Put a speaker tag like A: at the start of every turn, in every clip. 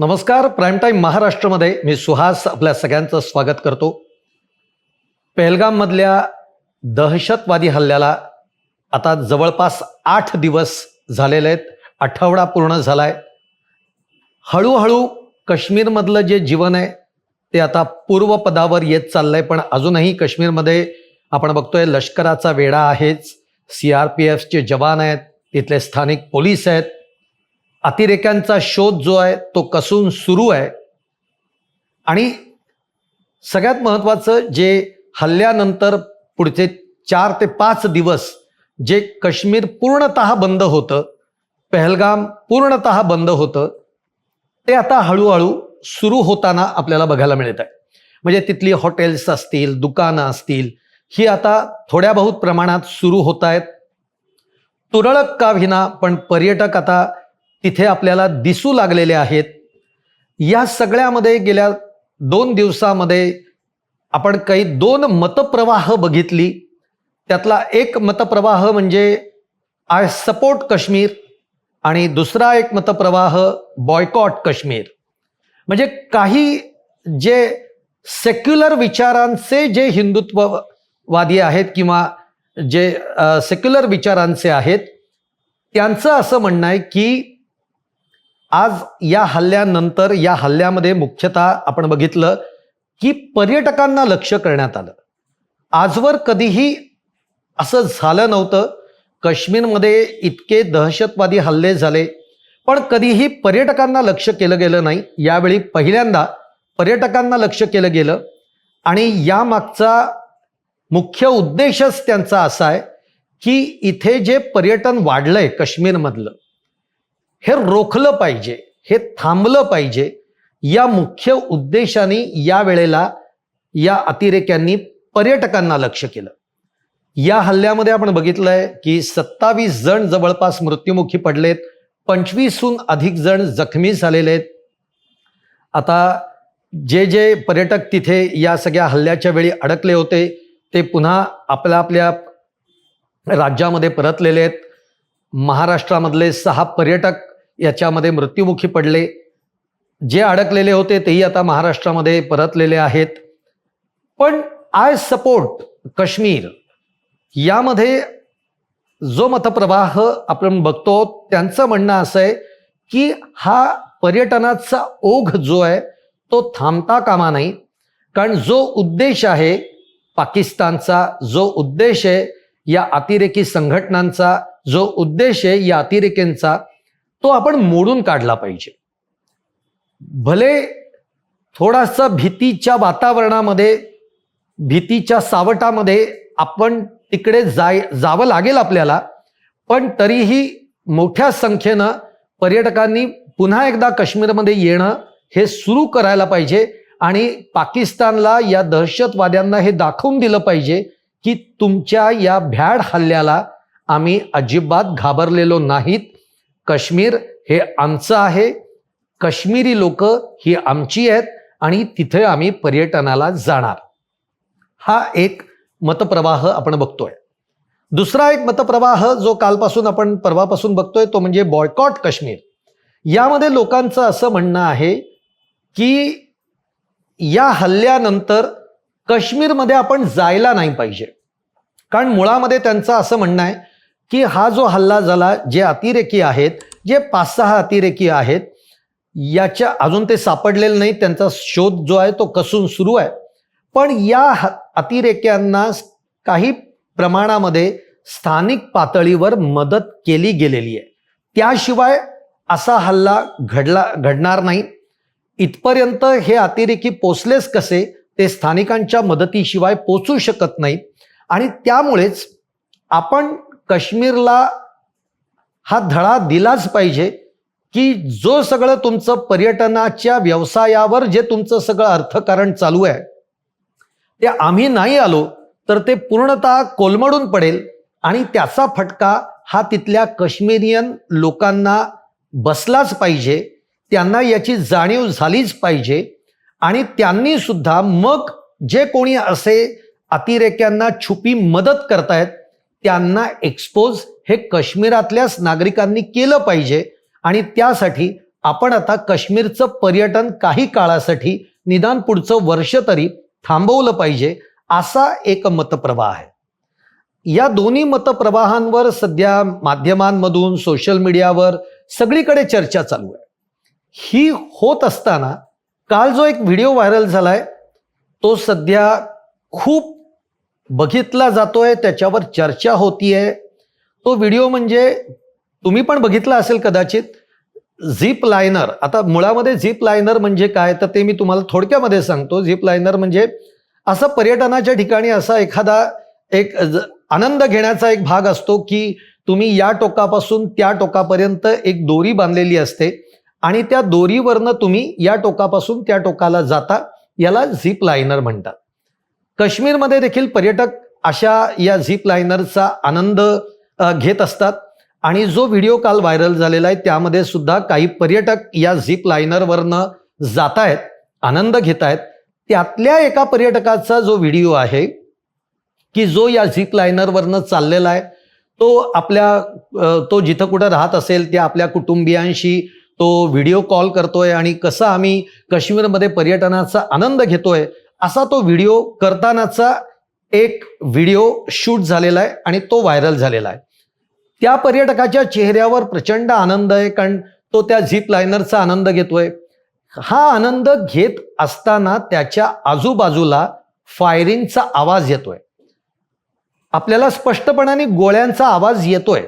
A: नमस्कार prime time महाराष्ट्रामध्ये मी सुहास आपल्या सगळ्यांचं स्वागत करतो. पेहलगाममधल्या दहशतवादी हल्ल्याला आता जवळपास आठ दिवस झालेले आहेत. आठवडा पूर्ण झालाय. हळूहळू काश्मीरमधलं जे जीवन आहे ते आता पूर्वपदावर येत चाललंय पण अजूनही काश्मीरमध्ये आपण बघतोय लष्कराचा वेढा आहेच. सी आर पी एफचे जवान आहेत तिथले स्थानिक पोलीस आहेत. अतिरेक्यांचा शोध जो आहे तो कसून सुरू आहे. आणि सगळ्यात महत्त्वाचं जे हल्ल्यानंतर पुढचे चार ते पाच दिवस जे काश्मीर पूर्णतः बंद होतं पहलगाम पूर्णतः बंद होतं ते आता हळूहळू सुरू होताना आपल्याला बघायला मिळत आहे. म्हणजे तिथली हॉटेल्स असतील दुकानं असतील ही आता थोड्या बहुत प्रमाणात सुरू होत आहेत. तुरळक का विना पण पर्यटक आता तिथे आपल्याला दिसू लागलेले आहेत. या सगळ्यामध्ये गेल्या दोन दिवसामध्ये आपण काही दोन मतप्रवाह बघितली. त्यातला एक मतप्रवाह म्हणजे आय सपोर्ट काश्मीर आणि दुसरा एक मतप्रवाह बॉयकॉट काश्मीर. म्हणजे काही जे सेक्युलर विचारांचे जे हिंदुत्ववादी आहेत किंवा जे सेक्युलर विचारांचे आहेत त्यांचं असं म्हणणं आहे की आज या हल्ल्यानंतर या हल्ल्यामध्ये मुख्यतः आपण बघितलं की पर्यटकांना लक्ष करण्यात आलं. आजवर कधीही असं झालं नव्हतं. काश्मीरमध्ये इतके दहशतवादी हल्ले झाले. पण कधीही पर्यटकांना लक्ष केलं गेलं नाही. यावेळी पहिल्यांदा पर्यटकांना लक्ष केलं गेलं. आणि यामागचा मुख्य उद्देशच त्यांचा असा आहे की इथे जे पर्यटन वाढलंय काश्मीरमधलं हे रोखलं पाहिजे हे थांबलं पाहिजे. या मुख्य उद्देशाने या वेळेला या अतिरेक्यांनी पर्यटकांना लक्ष केलं. या हल्ल्यामध्ये आपण बघितलंय की सत्तावीस जण जवळपास मृत्युमुखी पडलेत पंचवीसहून अधिक जण जखमी झालेले आहेत. आता जे जे पर्यटक तिथे या सगळ्या हल्ल्याच्या वेळी अडकले होते ते पुन्हा आपल्या आपल्या राज्यामध्ये परतलेले आहेत. महाराष्ट्रामधले सहा पर्यटक याच्यामध्ये मृत्युमुखी पडले. जे अडकलेले होते तेही आता महाराष्ट्रामध्ये परतलेले आहेत. पण आय सपोर्ट काश्मीर यामध्ये जो मतप्रवाह आपण बघतो त्यांचं म्हणणं असं आहे की हा पर्यटनाचा ओघ जो आहे तो थांबता कामा नाही. कारण जो उद्देश आहे पाकिस्तानचा जो उद्देश आहे या अतिरेकी संघटनांचा जो उद्देश आहे या अतिरेक्यांचा तो आपण मोडून काढला पाहिजे. भले थोडासा भीतीच्या वातावरणामध्ये भीतीच्या सावटामध्ये आपण तिकडे जाय जावं लागेल आपल्याला पण तरीही मोठ्या संख्येनं पर्यटकांनी पुन्हा एकदा काश्मीरमध्ये येणं हे सुरू करायला पाहिजे आणि पाकिस्तानला या दहशतवाद्यांना हे दाखवून दिलं पाहिजे की तुमच्या या भ्याड हल्ल्याला आम्ही अजिबात घाबरलेलो नाहीत. काश्मीर हे आमचं आहे. काश्मीरी लोक ही आमची आहेत आणि तिथे आम्ही पर्यटनाला जाणार. हा एक मतप्रवाह आपण बघतोय. दुसरा एक मतप्रवाह जो कालपासून आपण परवापासून बघतोय तो म्हणजे बॉयकॉट काश्मीर. यामध्ये लोकांचं असं म्हणणं आहे की या हल्ल्यानंतर काश्मीरमध्ये आपण जायला नाही पाहिजे. कारण मुळामध्ये त्यांचं असं म्हणणं आहे की हा जो हल्ला झाला जे अतिरेकी आहेत जे पाच सहा अतिरेकी आहेत याच्या अजून ते सापडलेले नाही त्यांचा शोध जो आहे तो कसून सुरू आहे. पण या अतिरेक्यांना काही प्रमाणामध्ये स्थानिक पातळीवर मदत केली गेलेली आहे. त्याशिवाय असा हल्ला घडला घडणार नाही. इथपर्यंत हे अतिरेकी पोचलेच कसे ते स्थानिकांच्या मदतीशिवाय पोचू शकत नाही आणि त्यामुळेच आपण काश्मीरला हा धडा दिलाच पाहिजे की जो सगळं तुमचं पर्यटनाच्या व्यवसायावर जे तुमचं सगळं अर्थकारण चालू आहे ते आम्ही नाही आलो तर ते पूर्णतः कोलमडून पडेल आणि त्याचा फटका हा तिथल्या काश्मीरियन लोकांना बसलाच पाहिजे त्यांना याची जाणीव झालीच पाहिजे आणि त्यांनी सुद्धा मग जे कोणी असे अतिरेक्यांना छुपी मदत करतायत त्यांना एक्सपोज हे काश्मीरातल्याच नागरिकांनी केलं पाहिजे. आणि त्यासाठी आपण आता काश्मीरचं पर्यटन काही काळासाठी निदान पुढचं वर्ष तरी थांबवलं पाहिजे असा एक मतप्रवाह आहे. या दोन्ही मतप्रवाहांवर सध्या माध्यमांमधून सोशल मीडियावर सगळीकडे चर्चा चालू आहे. ही होत असताना काल जो एक व्हिडिओ व्हायरल झालाय तो सध्या खूप बघितला जातोय त्याच्यावर चर्चा होतीये. तो व्हिडिओ म्हणजे तुम्ही पण बघितला असेल कदाचित झिप लायनर. आता मुळामध्ये झिप लायनर म्हणजे काय? तर ते मी तुम्हाला थोडक्यामध्ये सांगतो. झिप लायनर म्हणजे असं पर्यटनाच्या ठिकाणी असा एखादा एक आनंद घेण्याचा एक भाग असतो की तुम्ही या टोकापासून त्या टोकापर्यंत एक दोरी बांधलेली असते आणि त्या दोरीवरनं तुम्ही या टोकापासून त्या टोकाला जाता याला झिप लायनर म्हणतात. काश्मीरमध्ये देखील पर्यटक अशा या झिप लायनरचा आनंद घेत असतात. आणि जो व्हिडिओ काल व्हायरल झालेला आहे त्यामध्ये सुद्धा काही पर्यटक या झिप लायनरवरनं जात आहेत आनंद घेत आहेत त्यातल्या एका पर्यटकाचा जो व्हिडिओ आहे की जो या झिप लायनरवरनं चाललेला आहे तो आपल्या तो जिथं कुठं राहत असेल त्या आपल्या कुटुंबियांशी तो व्हिडिओ कॉल करतोय आणि कसा आम्ही काश्मीरमध्ये पर्यटनाचा आनंद घेतोय असा तो व्हिडिओ करतानाचा एक व्हिडिओ शूट झालेला आहे आणि तो व्हायरल झालेला आहे. त्या पर्यटकाच्या चेहऱ्यावर प्रचंड आनंद आहे कारण तो त्या झिप लायनरचा आनंद घेतोय. हा आनंद घेत असताना त्याच्या आजूबाजूला फायरिंगचा आवाज येतोय. आपल्याला स्पष्टपणाने गोळ्यांचा आवाज येतोय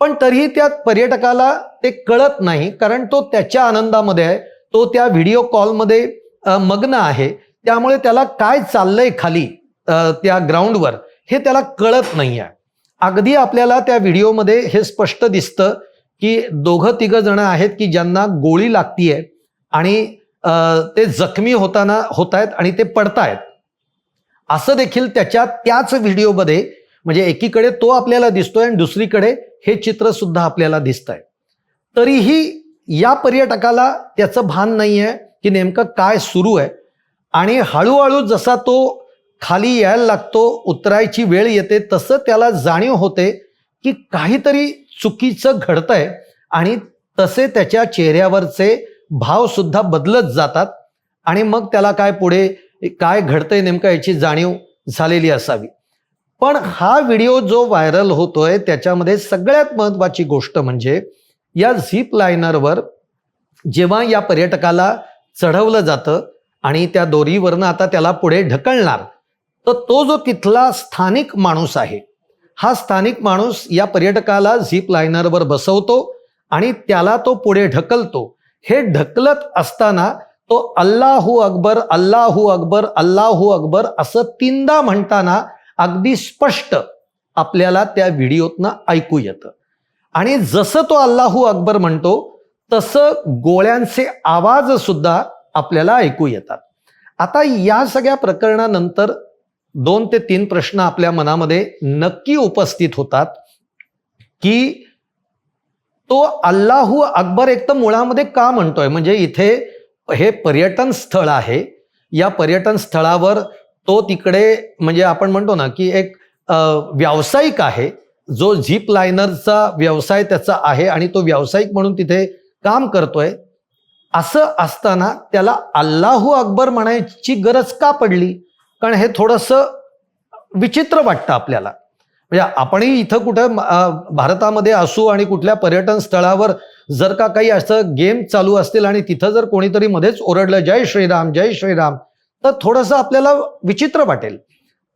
A: पण तरीही त्या पर्यटकाला ते कळत नाही कारण तो त्याच्या आनंदामध्ये आहे. तो त्या व्हिडिओ कॉलमध्ये मग्न आहे. त्यामुळे त्याला काय चाललंय खाली त्या ग्राउंडवर हे त्याला कळत नाही आहे अगदी आपल्याला त्या व्हिडिओमध्ये हे स्पष्ट दिसतं की दोघं तिघं जण आहेत की ज्यांना गोळी लागतीये आणि ते जखमी होताना होत आहेत आणि ते पडतायत. असं देखील त्याच्या त्याच व्हिडिओमध्ये म्हणजे एकीकडे तो आपल्याला दिसतोय आणि दुसरीकडे हे चित्र सुद्धा आपल्याला दिसत आहे तरीही या पर्यटकाला त्याचं भान नाही आहे की नेमकं काय सुरू आहे. आणि हळूहळू जसा तो खाली यायला लागतो उतरायची वेळ येते तसं त्याला जाणीव होते की काहीतरी चुकीचं घडतंय आणि तसे त्याच्या चेहऱ्यावरचे भावसुद्धा बदलत जातात आणि मग त्याला काय पुढे काय घडतंय नेमकं याची जाणीव झालेली असावी. पण हा व्हिडिओ जो व्हायरल होतोय त्याच्यामध्ये सगळ्यात महत्वाची गोष्ट म्हणजे या झीप लायनरवर जेव्हा या पर्यटकाला चढवलं जातं आणि त्या दोरीवरनं आता त्याला पुढे ढकलणार. तर तो जो तिथला स्थानिक माणूस आहे हा स्थानिक माणूस या पर्यटकाला झीप लायनरवर बसवतो आणि त्याला तो पुढे ढकलतो. हे ढकलत असताना तो अल्लाहू अकबर अल्लाहू अकबर अल्लाहू अकबर असं तीनदा म्हणताना अगदी स्पष्ट आपल्याला त्या व्हिडिओतनं ऐकू येतं. आणि जसं तो अल्लाहू अकबर म्हणतो तसं गोळ्यांचे आवाज सुद्धा आपल्याला ऐकू येतात. आता या सगळ्या प्रकरणानंतर दोन ते तीन प्रश्न आपल्या मनामध्ये नक्की उपस्थित होतात की तो अल्लाहू अकबर एक तर मुळामध्ये का म्हणतोय? म्हणजे इथे हे पर्यटन स्थळ आहे. या पर्यटन स्थळावर तो तिकडे म्हणजे आपण म्हणतो ना की एक व्यावसायिक आहे. जो झीप लायनरचा व्यवसाय त्याचा आहे आणि तो व्यावसायिक म्हणून तिथे काम करतोय. असं असताना त्याला अल्लाहू अकबर म्हणायची गरज का पडली? कारण हे थोडंसं विचित्र वाटतं आपल्याला. म्हणजे आपणही इथं कुठं भारतामध्ये असू आणि कुठल्या पर्यटन स्थळावर जर का काही असं गेम चालू असतील आणि तिथं जर कोणीतरी मध्येच ओरडलं जय श्रीराम जय श्रीराम तर थोडंसं आपल्याला विचित्र वाटेल.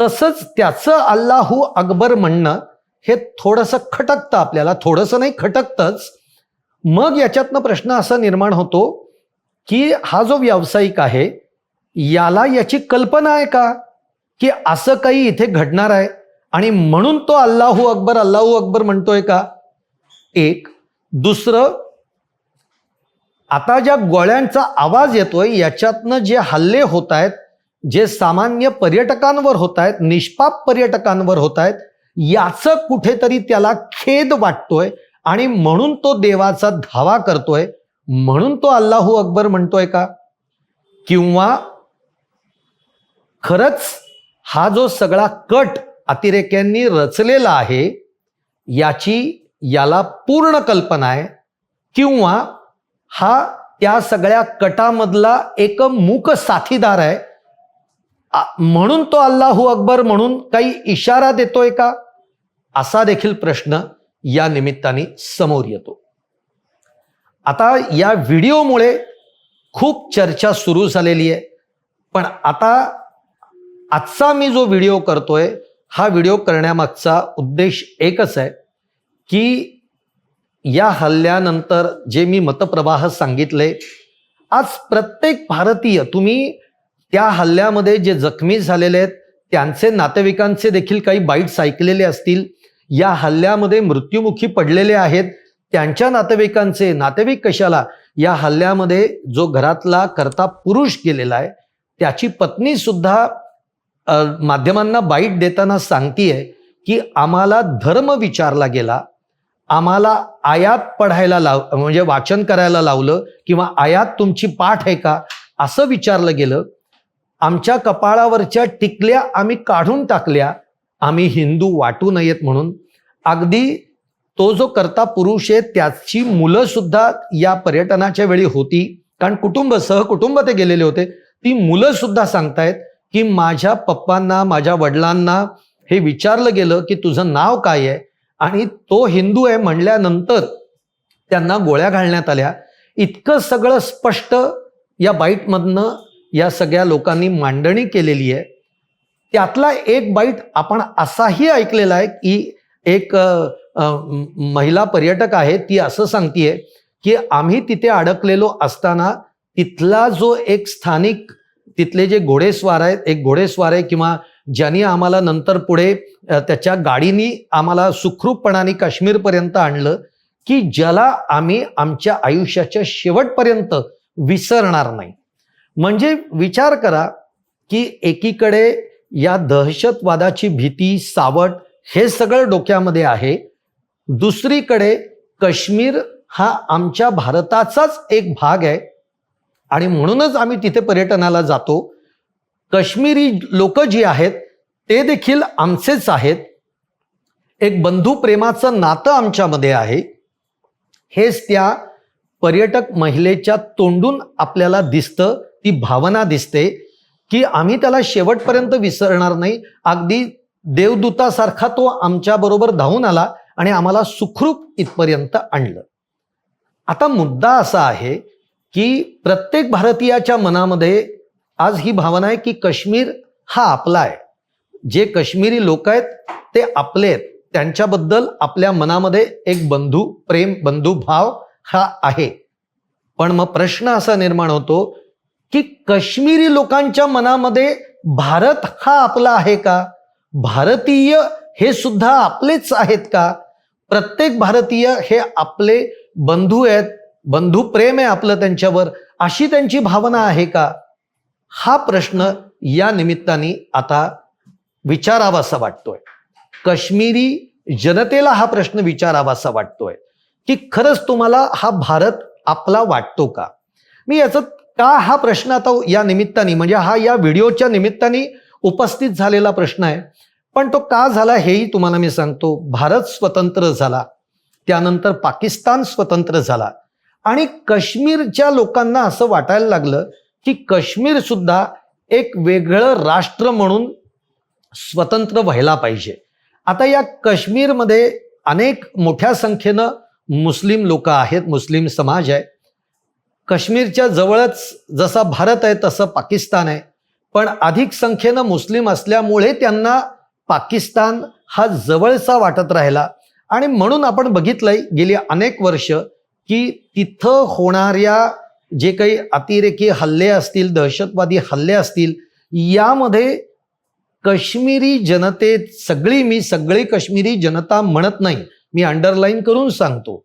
A: तसंच त्याचं अल्लाहू अकबर म्हणणं हे थोडंसं खटकतं आपल्याला. थोडंसं नाही खटकतंच. मग याच्यातनं प्रश्न असा निर्माण होतो की हा जो व्यावसायिक आहे याला याची कल्पना आहे का? की असं काही इथे घडणार आहे? आणि म्हणून तो अल्लाहू अकबर अल्लाहू अकबर म्हणतोय का? एक. दुसरं आता ज्या गोळ्यांचा आवाज येतोय याच्यातनं जे हल्ले होत आहेत जे सामान्य पर्यटकांवर होत आहेत निष्पाप पर्यटकांवर होत आहेत याचं कुठेतरी त्याला खेद वाटतोय आणि म्हणून तो देवाचा धावा करतोय. म्हणून तो अल्लाहू अकबर म्हणतोय का? किंवा खरंच हा जो सगळा कट अतिरेक्यांनी रचलेला आहे याची याला पूर्ण कल्पना आहे किंवा हा त्या सगळ्या कटामधला एक मूक साथीदार आहे म्हणून तो अल्लाहू अकबर म्हणून काही इशारा देतोय का? असा देखील प्रश्न या निमित्ताने समोर येतो. आता या व्हिडिओमुळे खूप चर्चा सुरू झालेली आहे. पण आता आजचा मी जो व्हिडिओ करतोय हा व्हिडिओ करण्यामागचा उद्देश एकच आहे की या हल्ल्यानंतर जे मी मतप्रवाह सांगितले आज प्रत्येक भारतीय तुम्ही त्या हल्ल्यामध्ये जे जखमी झालेले आहेत त्यांचे नातेवाईकांचे देखील काही बाईट्स ऐकलेले असतील. या हल्ल्यामध्ये मृत्युमुखी पडलेले आहेत. त्यांच्या नातेवाईकांचे नातेवाईक कशाला? या हल्ल्यामध्ये जो घरातला करता पुरुष गेलेला आहे त्याची पत्नी सुद्धा माध्यमांना बाईट देताना सांगतीये की आम्हाला धर्म विचारला गेला. आम्हाला आयात पढायला लाव म्हणजे वाचन करायला लावलं किंवा आयात तुमची पाठ आहे का? असं विचारलं गेलं. आमच्या कपाळावरच्या टिकल्या आम्ही काढून टाकल्या. आम्ही हिंदू वाटू नयेत म्हणून. अगदी तो जो करता पुरुष आहे त्याची मुलं सुद्धा या पर्यटनाच्या वेळी होती. कारण कुटुंब सहकुटुंब ते गेलेले होते. ती मुलं सुद्धा सांगतायत की माझ्या पप्पांना माझ्या वडिलांना हे विचारलं गेलं की तुझं नाव काय आहे? आणि तो हिंदू आहे म्हणल्यानंतर त्यांना गोळ्या घालण्यात आल्या. इतकं सगळं स्पष्ट या बाईटमधनं या सगळ्या लोकांनी मांडणी केलेली आहे. त्यातला एक बाईट आपण असाही ऐकलेला आहे की एक महिला पर्यटक आहे ती असं सांगतीये की आम्ही तिथे अडकलेलो असताना तिथला जो एक स्थानिक तिथले जे घोडेस्वार आहेत एक घोडेस्वार आहे किंवा ज्यांनी आम्हाला नंतर पुढे त्याच्या गाडीनी आम्हाला सुखरूपपणाने काश्मीरपर्यंत आणलं की ज्याला आम्ही आमच्या आयुष्याच्या शेवटपर्यंत विसरणार नाही. म्हणजे विचार करा की एकीकडे या दहशतवादाची भीती सावट हे सगळं डोक्यामध्ये आहे. दुसरीकडे काश्मीर हा आमच्या भारताचाच एक भाग आहे. आणि म्हणूनच आम्ही तिथे पर्यटनाला जातो. काश्मीरी लोक जी आहेत ते देखील आमचेच आहेत. एक बंधू प्रेमाचं नातं आमच्यामध्ये आहे. हेच त्या पर्यटक महिलेच्या तोंडून आपल्याला दिसतं ती भावना दिसते की आम्ही त्याला शेवटपर्यंत विसरणार नाही. अगदी देवदूतासारखा तो आमच्याबरोबर धावून आला. आणि आम्हाला सुखरूप इथपर्यंत आणलं. आता मुद्दा असा आहे की प्रत्येक भारतीयाच्या मनामध्ये आज ही भावना आहे की काश्मीर हा आपला आहे. जे काश्मीरी लोक आहेत ते आपले आहेत. त्यांच्याबद्दल आपल्या मनामध्ये एक बंधू प्रेम बंधुभाव हा आहे. पण मग प्रश्न असा निर्माण होतो की काश्मीरी लोकांच्या मनामध्ये भारत हा आपला आहे का? भारतीय हे सुद्धा आपलेच आहेत का? प्रत्येक भारतीय हे आपले बंधू आहेत बंधू प्रेम आहे आपलं त्यांच्यावर अशी त्यांची भावना आहे का? हा प्रश्न या निमित्ताने आता विचारावासा वाटतोय. काश्मीरी जनतेला हा प्रश्न विचारावासा वाटतोय की खरंच तुम्हाला हा भारत आपला वाटतो का? मी याचं का हा प्रश्न आता या निमित्ताने म्हणजे हा या व्हिडिओच्या निमित्ताने उपस्थित झालेला प्रश्न आहे. पण तो का झाला हेही तुम्हाला मी सांगतो. भारत स्वतंत्र झाला. त्यानंतर पाकिस्तान स्वतंत्र झाला. आणि काश्मीरच्या लोकांना असं वाटायला लागलं की काश्मीर सुद्धा एक वेगळं राष्ट्र म्हणून स्वतंत्र व्हायला पाहिजे. आता या काश्मीरमध्ये अनेक मोठ्या संख्येनं मुस्लिम लोक आहेत मुस्लिम समाज आहे. काश्मीरच्या जवळच जसा भारत आहे तसं पाकिस्तान आहे. पण अधिक संख्येनं मुस्लिम असल्यामुळे त्यांना पाकिस्तान हा जवळचा वाटत राहिला. आणि म्हणून आपण बघितलंय गेली अनेक वर्ष की तिथं होणाऱ्या जे काही अतिरेकी हल्ले असतील दहशतवादी हल्ले असतील यामध्ये काश्मीरी जनतेत सगळी मी सगळी काश्मीरी जनता म्हणत नाही. मी अंडरलाईन करून सांगतो.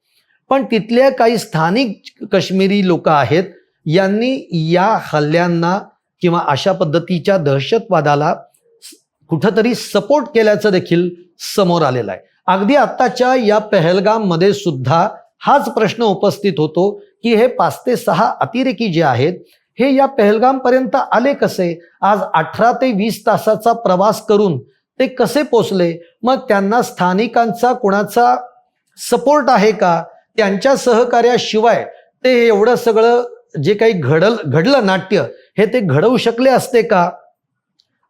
A: पण तिथल्या काही स्थानिक काश्मीरी लोक आहेत यांनी या हल्ल्यांना किंवा अशा पद्धतीच्या दहशतवादाला कुठंतरी सपोर्ट केल्याचं देखील समोर आलेलं आहे. अगदी आत्ताच्या या पहलगाममध्ये सुद्धा हाच प्रश्न उपस्थित होतो की हे पाच ते सहा अतिरेकी जे आहेत हे या पहलगामपर्यंत आले कसे? आज अठरा ते वीस तासाचा प्रवास करून ते कसे पोचले? मग त्यांना स्थानिकांचा कोणाचा सपोर्ट आहे का? त्यांच्या सहकार्याशिवाय ते एवढं सगळं जे काही घडल घडलं नाट्य हे ते घडवू शकले असते का?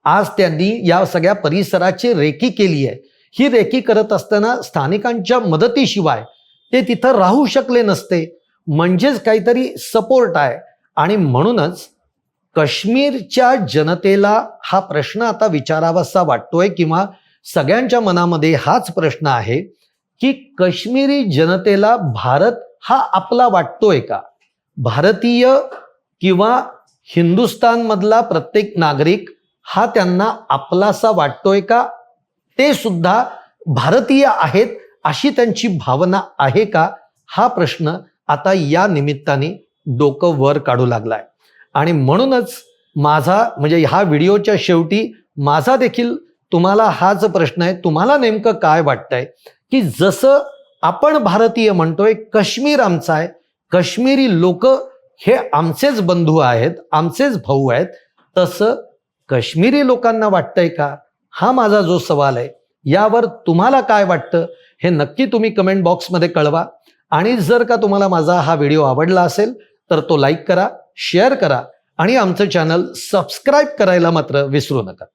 A: आज त्यांनी या सगळ्या परिसराची रेकी केली आहे. ही रेकी करत असताना स्थानिकांच्या मदतीशिवाय ते तिथं राहू शकले नसते. म्हणजेच काहीतरी सपोर्ट आहे. आणि म्हणूनच काश्मीरच्या जनतेला हा प्रश्न आता विचारावासा वाटतोय किंवा सगळ्यांच्या मनामध्ये हाच प्रश्न आहे की काश्मीरी जनतेला भारत हा आपला वाटतोय का? भारतीय किंवा हिंदुस्थानमधला प्रत्येक नागरिक हा त्यांना आपलासा वाटतोय का? ते सुद्धा भारतीय आहेत अशी त्यांची भावना आहे का? हा प्रश्न आता या निमित्ताने डोकं वर काढू लागलाय. आणि म्हणूनच माझा म्हणजे ह्या व्हिडिओच्या शेवटी माझा देखील तुम्हाला हाच प्रश्न आहे. तुम्हाला नेमकं काय वाटतंय? की जसं आपण भारतीय म्हणतोय काश्मीर आमचा आहे. काश्मीरी लोक हे आमचेच बंधू आहेत आमचेच भाऊ आहेत. तसं काश्मीरी लोकांना वाटतंय का? हा माझा जो सवाल आहे यावर तुम्हाला काय वाटतं? हे नक्की तुम्ही कमेंट बॉक्समध्ये कळवा. आणि जर का तुम्हाला माझा हा व्हिडिओ आवडला असेल तर तो लाईक करा शेअर करा आणि आमचं चॅनल सबस्क्राईब करायला मात्र विसरू नका.